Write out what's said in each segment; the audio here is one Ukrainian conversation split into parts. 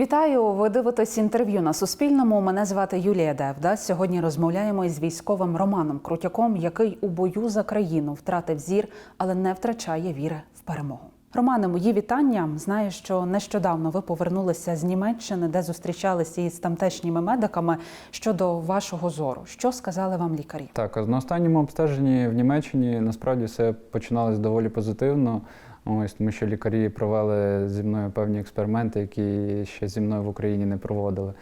Вітаю! Ви дивитесь інтерв'ю на Суспільному. Мене звати Юлія Девда. Сьогодні розмовляємо із військовим Романом Крутяком, який у бою за країну втратив зір, але не втрачає віри в перемогу. Романе, мої вітання. Знаю, що нещодавно ви повернулися з Німеччини, де зустрічалися із тамтешніми медиками щодо вашого зору. Що сказали вам лікарі? Так, на останньому обстеженні в Німеччині насправді все починалось доволі позитивно. Ось тому, що лікарі провели зі мною певні експерименти, які ще зі мною в Україні не проводили.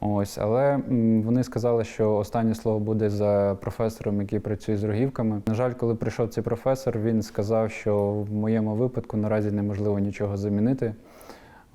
Ось, але вони сказали, що останнє слово буде за професором, який працює з рогівками. На жаль, коли прийшов цей професор, він сказав, що в моєму випадку наразі неможливо нічого замінити.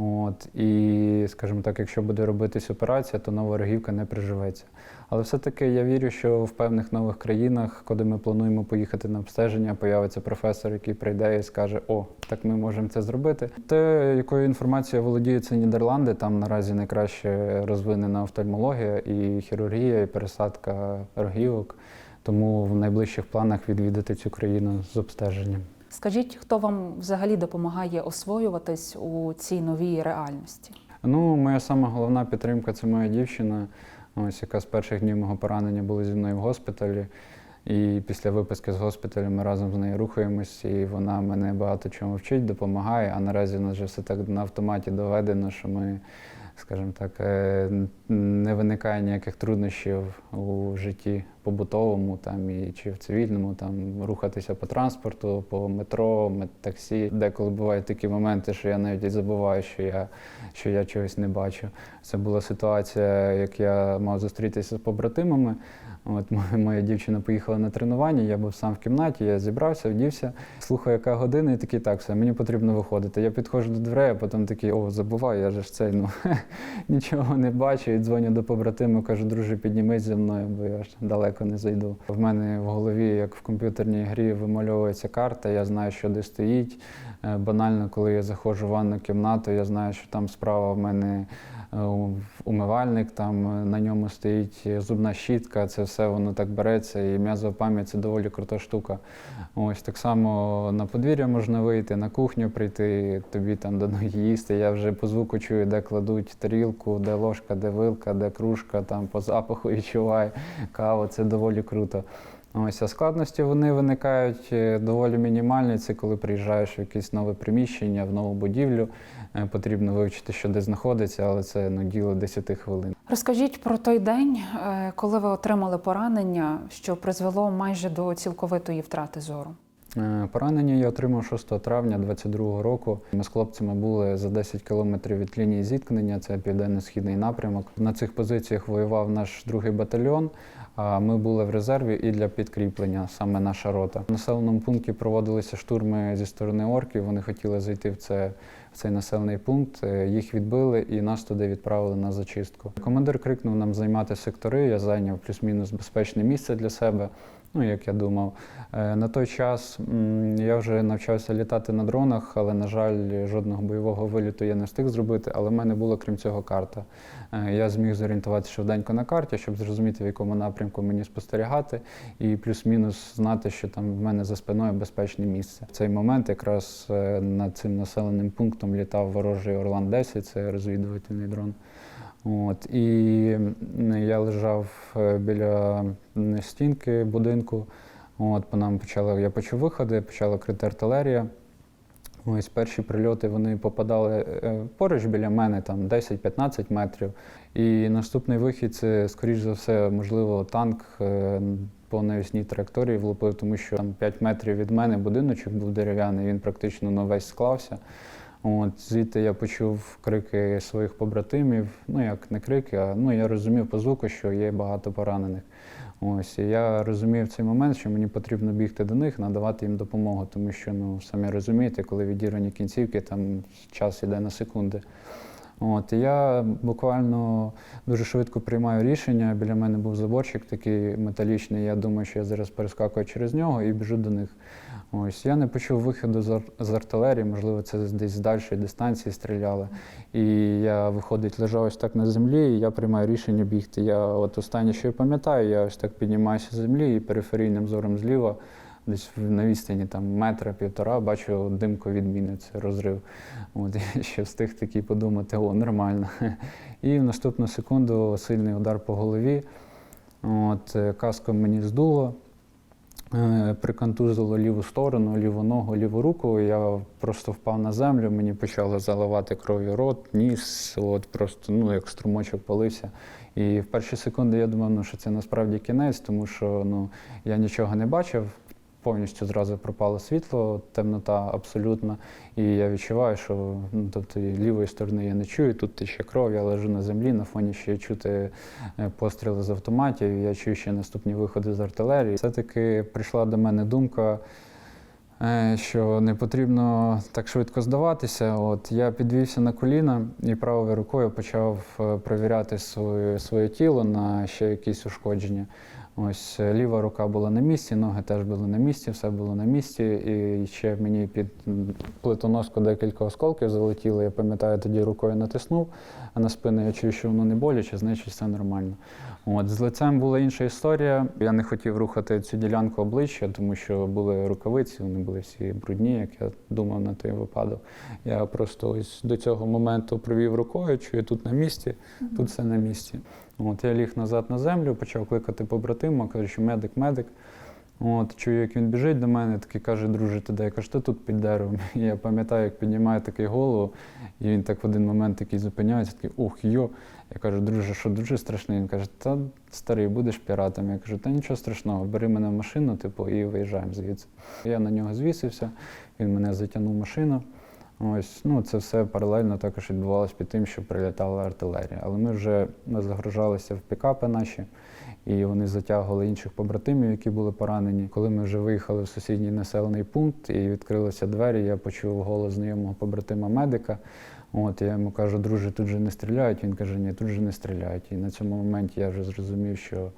От, і, скажімо так, якщо буде робитись операція, то нова рогівка не приживеться. Але все-таки я вірю, що в певних нових країнах, куди ми плануємо поїхати на обстеження, появиться професор, який прийде і скаже: О, так ми можемо це зробити. Те, якою інформацією володіють це Нідерланди, там наразі найкраще розвинена офтальмологія і хірургія, і пересадка рогівок. Тому в найближчих планах відвідати цю країну з обстеженням. Скажіть, хто вам взагалі допомагає освоюватись у цій новій реальності? Ну, моя сама головна підтримка це моя дівчина, ось яка з перших днів мого поранення була зі мною в госпіталі. І після виписки з госпіталю ми разом з нею рухаємось, і вона мене багато чому вчить, допомагає. А наразі у нас вже все так на автоматі доведено, що ми, скажімо так, е, не виникає ніяких труднощів у житті побутовому там і чи в цивільному, там рухатися по транспорту, по метро, медтаксі. Деколи бувають такі моменти, що я навіть і забуваю, що я, що я чогось не бачу. Це була ситуація, як я мав зустрітися з побратимами. От моя, дівчина поїхала на тренування, я був сам в кімнаті, я зібрався, вдівся, слухаю, яка година, і такий, так, все, мені потрібно виходити. Я підходжу до дверей, а потім такий, о, забуваю, я ж цей, ну нічого не бачу. І дзвоню до побратиму, кажу, друже, піднімись зі мною, бо я ж далеко не зайду. В мене в голові, як в комп'ютерній грі, вимальовується карта, я знаю, що де стоїть. Е, Банально, коли я заходжу в ванну кімнату, я знаю, що там справа в мене умивальник, там е, на ньому стоїть зубна щітка, це все воно так береться, і м'язова пам'ять це доволі крута штука. Ось так само на подвір'я можна вийти, на кухню прийти, тобі там дадуть їсти. Я вже по звуку чую, де кладуть тарілку, де ложка, де вилка, де кружка, там по запаху відчуваю каву, це доволі круто. Ось, а складності вони виникають е, доволі мінімальні. Це коли приїжджаєш в якесь нове приміщення, в нову будівлю. Е, Потрібно вивчити, що де знаходиться, але це ну, діло 10 хвилин. Розкажіть про той день, е, коли ви отримали поранення, що призвело майже до цілковитої втрати зору. Е, Поранення я отримав 6 травня 22 року. Ми з хлопцями були за 10 кілометрів від лінії зіткнення, це південно-східний напрямок. На цих позиціях воював наш другий батальйон. А ми були в резерві і для підкріплення, саме наша рота. В населеному пункті проводилися штурми зі сторони орків. Вони хотіли зайти в це. В цей населений пункт Е, їх відбили і нас туди відправили на зачистку. Командир крикнув нам займати сектори. Я зайняв плюс-мінус безпечне місце для себе. Ну, як я думав, Е, на той час я вже навчався літати на дронах, але, на жаль, жодного бойового виліту я не встиг зробити. Але в мене була крім цього карта. Е, Я зміг зорієнтуватися швиденько на карті, щоб зрозуміти, в якому напрямку мені спостерігати, і плюс-мінус знати, що там в мене за спиною безпечне місце. В цей момент якраз над цим населеним пунктом літав ворожий Орлан 10 це розвідувальний дрон. От, і я лежав е, біля стінки будинку. От, по нам почали, я почув виходи, почала крити артилерія. Ось перші прильоти вони попадали е, поруч біля мене, там 10-15 метрів. І наступний вихід це, скоріш за все, можливо, танк е, по навісній траєкторії влупив, тому що там 5 метрів від мене будиночок був дерев'яний, він практично ну, весь склався. От, звідти я почув крики своїх побратимів. Ну, як не крики, а ну, я розумів по звуку, що є багато поранених. Ось, і я розумів цей момент, що мені потрібно бігти до них, надавати їм допомогу, тому що, ну, самі розумієте, коли відірвані кінцівки, там час іде на секунди. От, і я буквально дуже швидко приймаю рішення. Біля мене був заборчик такий металічний. Я думаю, що я зараз перескакую через нього і біжу до них. Ось я не почув виходу з ар- з артилерії, можливо, це десь з дальшої дистанції стріляли. І я виходить, лежав ось так на землі, і я приймаю рішення бігти. Я от останнє, що я пам'ятаю, я ось так піднімаюся з землі і периферійним зором зліва десь на відстані там метра півтора бачу димко від це розрив. От я ще встиг такий подумати, о, нормально. І в наступну секунду сильний удар по голові. От, е, мені здуло. Е, Приконтузило ліву сторону, ліву ногу, ліву руку. Я просто впав на землю, мені почало заливати кров'ю рот, ніс, от просто ну, як струмочок полився. І в перші секунди я думав, ну, що це насправді кінець, тому що ну, я нічого не бачив. Повністю зразу пропало світло, темнота абсолютна. І я відчуваю, що ну, тобто, лівої сторони я не чую, тут тече кров, я лежу на землі, на фоні ще чути е, постріли з автоматів, я чую ще наступні виходи з артилерії. Все-таки прийшла до мене думка, е, що не потрібно так швидко здаватися. От я підвівся на коліна і правою рукою почав е, перевіряти своє, своє тіло на ще якісь ушкодження. Ось е, ліва рука була на місці, ноги теж були на місці, все було на місці. І ще мені під плитоноску декілька осколків залетіло. Я пам'ятаю, тоді рукою натиснув, а на спину я чую, що воно не боляче, значить все нормально. От з лицем була інша історія. Я не хотів рухати цю ділянку обличчя, тому що були рукавиці, вони були всі брудні, як я думав на той випадок. Я просто ось до цього моменту провів рукою, чую тут на місці, тут все на місці. От я ліг назад на землю, почав кликати побратима, кажу, що медик, медик. От, чую, як він біжить до мене, такий каже, друже, ти де? Я ти тут під деревом. І я пам'ятаю, як піднімає такий голову, і він так в один момент такий зупиняється, такий ух, йо. Я кажу, друже, що дуже страшний. Він каже, та старий, будеш піратом. Я кажу, та нічого страшного, бери мене в машину, типу, і виїжджаємо звідси. Я на нього звісився, він мене затягнув в машину. Ось, ну це все паралельно також відбувалося під тим, що прилітала артилерія. Але ми вже загружалися в пікапи наші, і вони затягували інших побратимів, які були поранені. Коли ми вже виїхали в сусідній населений пункт і відкрилися двері, я почув голос знайомого побратима медика. От я йому кажу, друже, тут же не стріляють. Він каже, ні, тут же не стріляють. І на цьому моменті я вже зрозумів, що,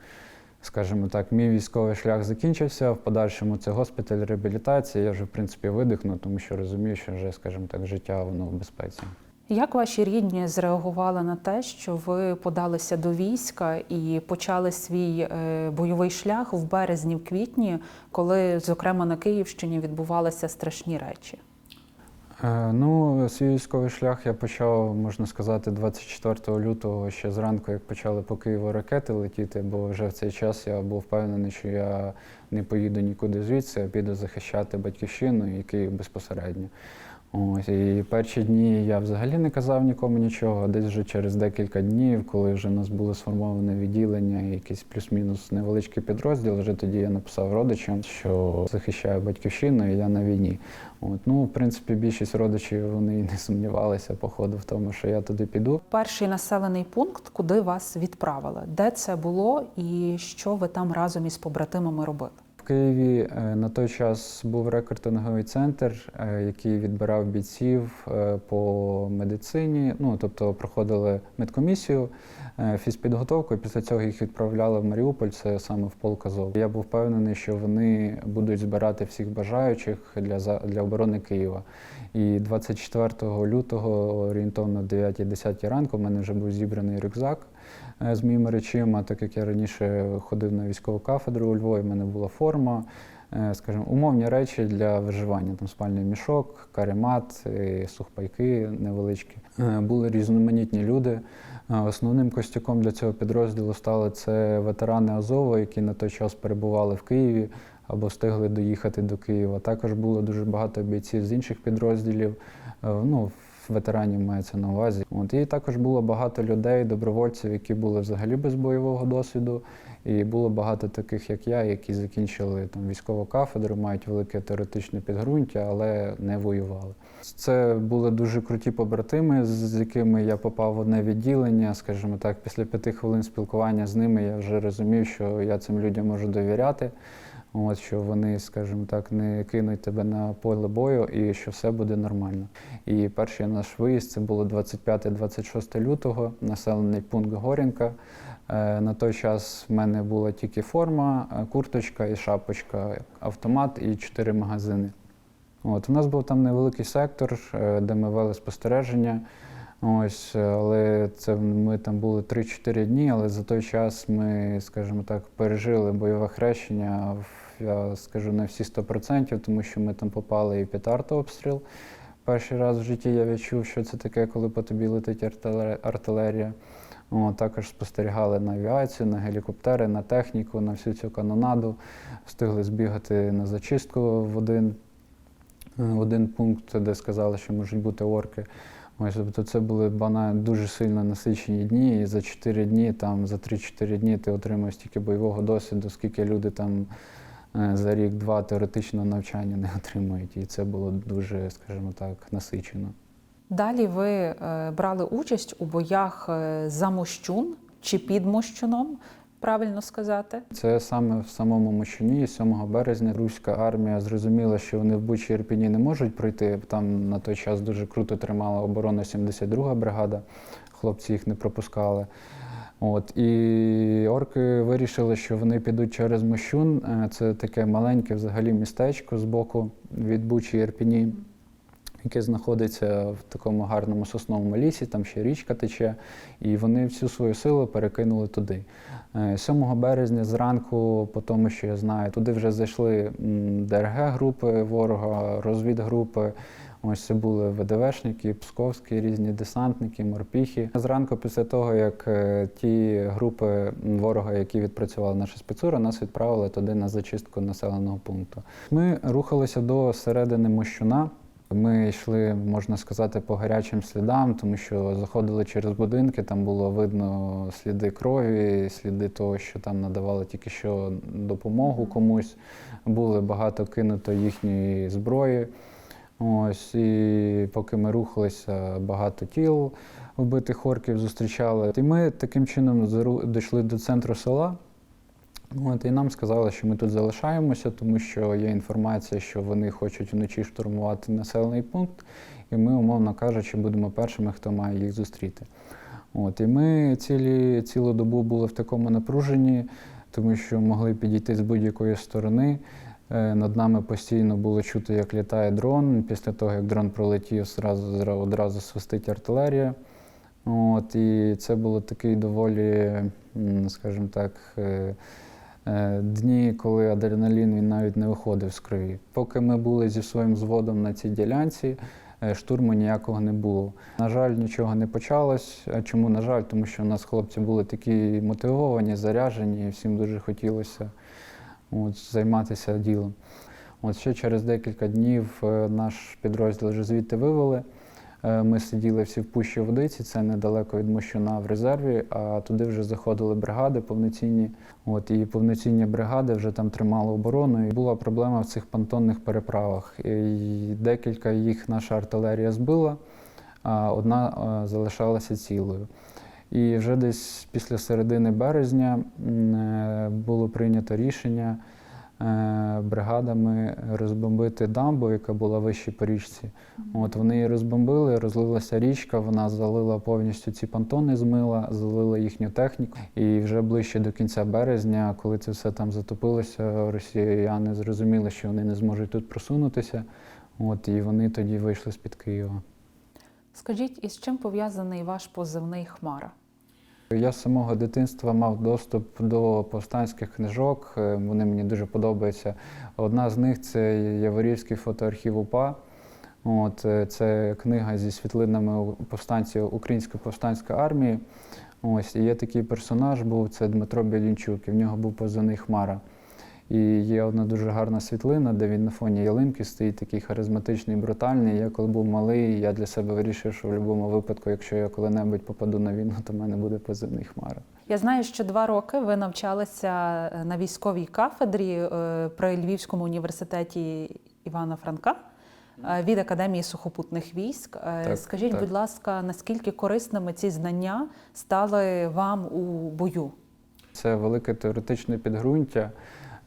скажімо так, мій військовий шлях закінчився. В подальшому це госпіталь, реабілітація. Я вже в принципі видихнув, тому що розумію, що вже, скажімо так, життя воно в безпеці. Як ваші рідні зреагували на те, що ви подалися до війська і почали свій е, бойовий шлях в березні, в квітні, коли, зокрема, на Київщині відбувалися страшні речі? Е, Ну, свій військовий шлях я почав, можна сказати, 24 лютого ще зранку, як почали по Києву ракети летіти, бо вже в цей час я був впевнений, що я не поїду нікуди звідси, а піду захищати батьківщину і Київ безпосередньо. Ось, і перші дні я взагалі не казав нікому нічого. Десь вже через декілька днів, коли вже у нас було сформоване відділення, якийсь плюс-мінус невеличкий підрозділ, вже тоді я написав родичам, що захищаю батьківщину і я на війні. От, ну, в принципі, більшість родичів вони не сумнівалися по ходу в тому, що я туди піду. Перший населений пункт, куди вас відправили? Де це було і що ви там разом із побратимами робили? Києві е, на той час був рекрутинговий центр, е, який відбирав бійців е, по медицині. Ну тобто проходили медкомісію, фізпідготовку, і після цього їх відправляли в Маріуполь, це саме в полк Азов. Я був впевнений, що вони будуть збирати всіх бажаючих для для оборони Києва. І 24 лютого, орієнтовно 9-10 ранку, в мене вже був зібраний рюкзак з моїми речима, так як я раніше ходив на військову кафедру у Львові, в мене була форма, е, скажімо, умовні речі для виживання. Там спальний мішок, каремат, е, сухпайки невеличкі. Е, Були різноманітні люди. Е, Основним костюком для цього підрозділу стали це ветерани Азова, які на той час перебували в Києві або встигли доїхати до Києва. Також було дуже багато бійців з інших підрозділів. е, Ну, ветеранів мається на увазі. От і також було багато людей, добровольців, які були взагалі без бойового досвіду. І було багато таких, як я, які закінчили там військову кафедру, мають велике теоретичне підґрунтя, але не воювали. Це були дуже круті побратими, з якими я попав в одне відділення. Скажімо так, після п'яти хвилин спілкування з ними я вже розумів, що я цим людям можу довіряти. От що вони, скажімо так, не кинуть тебе на поле бою і що все буде нормально. І перший наш виїзд це було 25-26 лютого, населений пункт Горінка. Е, На той час в мене була тільки форма, е, курточка і шапочка, автомат і чотири магазини. От, у нас був там невеликий сектор, е, де ми вели спостереження. Ось, але це ми там були 3-4 дні, але за той час ми, скажімо так, пережили бойове хрещення я скажу не всі 100%, тому що ми там попали і під артобстріл. Перший раз в житті я відчув, що це таке, коли по тобі летить артилерія. О, також спостерігали на авіацію, на гелікоптери, на техніку, на всю цю канонаду. Встигли збігати на зачистку в один, в один пункт, де сказали, що можуть бути орки. Тобто це були бана дуже сильно насичені дні, і за 4 дні, там, за 3-4 дні ти отримуєш стільки бойового досвіду, скільки люди там е, за рік-два теоретичного навчання не отримують. І це було дуже, скажімо так, насичено. Далі ви е, брали участь у боях е, за Мощун чи під Мощуном, правильно сказати. Це саме в самому Мощуні, 7 березня, руська армія зрозуміла, що вони в Бучі Ірпіні не можуть пройти. Там на той час дуже круто тримала оборону 72-га бригада, хлопці їх не пропускали. От, і орки вирішили, що вони підуть через Мощун. Е, Це таке маленьке взагалі містечко з боку від Бучі Ірпіні, яке знаходиться в такому гарному сосновому лісі, там ще річка тече, і вони всю свою силу перекинули туди. Е, 7 березня зранку, по тому, що я знаю, туди вже зайшли ДРГ-групи ворога, розвідгрупи. Ось це були ВДВшники, псковські різні десантники, морпіхи. Зранку, після того, як е, ті групи ворога, які відпрацювала наша спецура, нас відправили туди на зачистку населеного пункту. Ми рухалися до середини Мощуна. Ми йшли, можна сказати, по гарячим слідам, тому що заходили через будинки, там було видно сліди крові, сліди того, що там надавали тільки що допомогу комусь. Були багато кинуто їхньої зброї. Ось, і поки ми рухалися, багато тіл вбитих орків зустрічали. І ми таким чином дійшли до центру села. От, і нам сказали, що ми тут залишаємося, тому що є інформація, що вони хочуть вночі штурмувати населений пункт, і ми, умовно кажучи, будемо першими, хто має їх зустріти. От, і ми цілі, цілу добу були в такому напруженні, тому що могли підійти з будь-якої сторони. Е, Над нами постійно було чути, як літає дрон. Після того, як дрон пролетів, зра- одразу свистить артилерія. От, і це було такий доволі, скажімо так, е, дні, коли адреналін він навіть не виходив з крові. Поки ми були зі своїм зводом на цій ділянці, е, штурму ніякого не було. На жаль, нічого не почалось. А чому на жаль? Тому що у нас хлопці були такі мотивовані, заряжені, і всім дуже хотілося от, займатися ділом. От ще через декілька днів е, наш підрозділ вже звідти вивели. Е, Ми сиділи всі в пущі водиці, це недалеко від Мощуна в резерві, а туди вже заходили бригади повноцінні. От, і повноцінні бригади вже там тримали оборону. І була проблема в цих понтонних переправах. І декілька їх наша артилерія збила, а одна е, залишалася цілою. І вже десь після середини березня е, було прийнято рішення бригадами розбомбити дамбу, яка була вище по річці. От вони її розбомбили, розлилася річка, вона залила повністю ці понтони, змила, залила їхню техніку. І вже ближче до кінця березня, коли це все там затопилося, росіяни зрозуміли, що вони не зможуть тут просунутися. От і вони тоді вийшли з-під Києва. Скажіть, із чим пов'язаний ваш позивний Хмара? Я з самого дитинства мав доступ до повстанських книжок. е, Вони мені дуже подобаються. Одна з них це Яворівський фотоархів УПА. От, е, це книга зі світлинами повстанців Української повстанської армії. Ось, і є такий персонаж був, це Дмитро Білінчук, і в нього був позивний Хмара. І є одна дуже гарна світлина, де він на фоні ялинки стоїть такий харизматичний, брутальний. Я коли був малий, я для себе вирішив, що в будь-якому випадку, якщо я коли-небудь попаду на війну, то в мене буде позивний Хмара. Я знаю, що два роки ви навчалися на військовій кафедрі е, при Львівському університеті Івана Франка е, від Академії сухопутних військ. Е, Так, Скажіть, так. будь ласка, наскільки корисними ці знання стали вам у бою? Це велике теоретичне підґрунтя.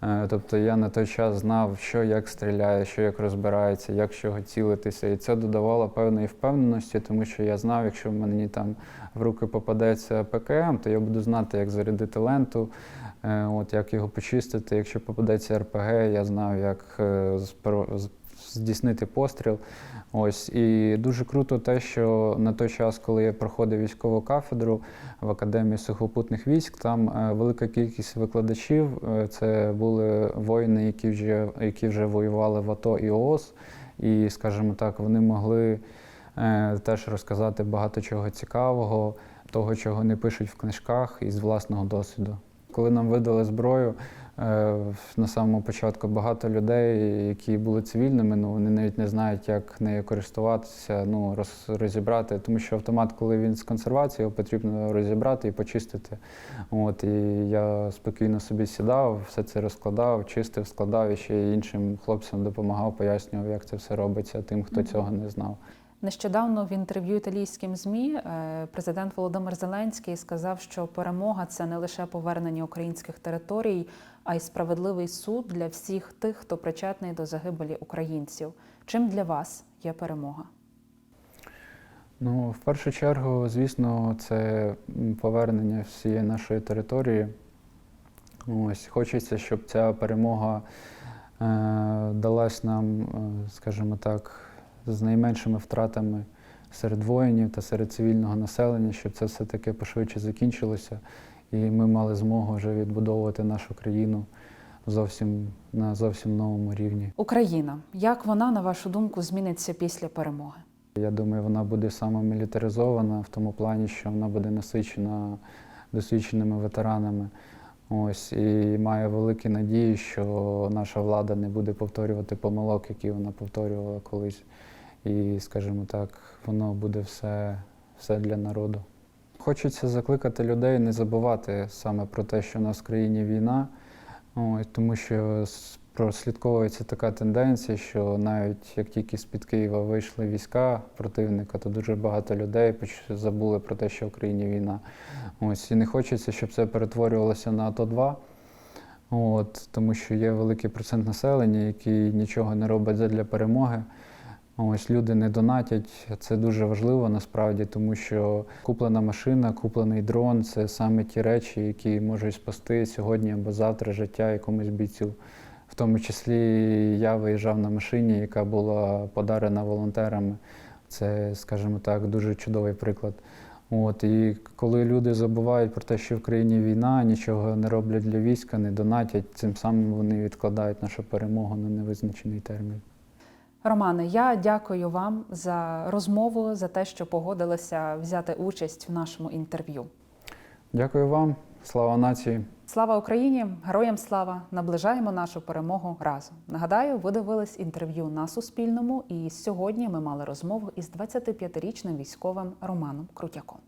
Е, Тобто я на той час знав, що як стріляє, що як розбирається, як чого цілитися. І це додавало певної впевненості, тому що я знав, якщо мені там в руки попадеться ПКМ, то я буду знати, як зарядити ленту, е, от, як його почистити. Якщо попадеться РПГ, я знав, як е, з- здійснити постріл. Ось і дуже круто те, що на той час, коли я проходив військову кафедру в Академії сухопутних військ, там е, велика кількість викладачів. е, Це були воїни, які вже які вже воювали в АТО і ООС. І, скажімо так, вони могли е, теж розказати багато чого цікавого, того, чого не пишуть в книжках, із власного досвіду. Коли нам видали зброю, на самому початку багато людей, які були цивільними, ну вони навіть не знають, як нею користуватися, ну роз, розібрати. Тому що автомат, коли він з консервації, його потрібно розібрати і почистити. От і я спокійно собі сідав, все це розкладав, чистив, складав і ще іншим хлопцям допомагав, пояснював, як це все робиться, тим, хто цього не знав. Нещодавно в інтерв'ю італійським ЗМІ е, президент Володимир Зеленський сказав, що перемога це не лише повернення українських територій, а й справедливий суд для всіх тих, хто причетний до загибелі українців. Чим для вас є перемога? Ну, в першу чергу, звісно, це повернення всієї нашої території. Ось, хочеться, щоб ця перемога е, далась нам, е, скажімо так, з найменшими втратами серед воїнів та серед цивільного населення, щоб це все-таки пошвидше закінчилося, і ми мали змогу вже відбудовувати нашу країну зовсім на зовсім новому рівні. Україна, як вона, на вашу думку, зміниться після перемоги? Я думаю, вона буде саме мілітаризована в тому плані, що вона буде насичена досвідченими ветеранами. Ось і маю великі надії, що наша влада не буде повторювати помилок, які вона повторювала колись. І, скажімо так, воно буде все, все для народу. Хочеться закликати людей не забувати саме про те, що в нас в країні війна, тому що прослідковується така тенденція, що навіть як тільки з-під Києва вийшли війська противника, то дуже багато людей забули про те, що в країні війна. Ось і не хочеться, щоб це перетворювалося на АТО 2 От, тому що є великий процент населення, які нічого не роблять задля перемоги. Ось люди не донатять. Це дуже важливо насправді, тому що куплена машина, куплений дрон це саме ті речі, які можуть спасти сьогодні або завтра життя якомусь бійцю. В тому числі я виїжджав на машині, яка була подарена волонтерами. Це, скажімо так, дуже чудовий приклад. От, і коли люди забувають про те, що в країні війна, нічого не роблять для війська, не донатять, цим самим вони відкладають нашу перемогу на невизначений термін. Романе, я дякую вам за розмову, за те, що погодилися взяти участь в нашому інтерв'ю. Дякую вам, слава нації! Слава Україні! Героям слава! Наближаємо нашу перемогу разом. Нагадаю, ви дивились інтерв'ю на Суспільному, і сьогодні ми мали розмову із 25-річним військовим Романом Крутяком.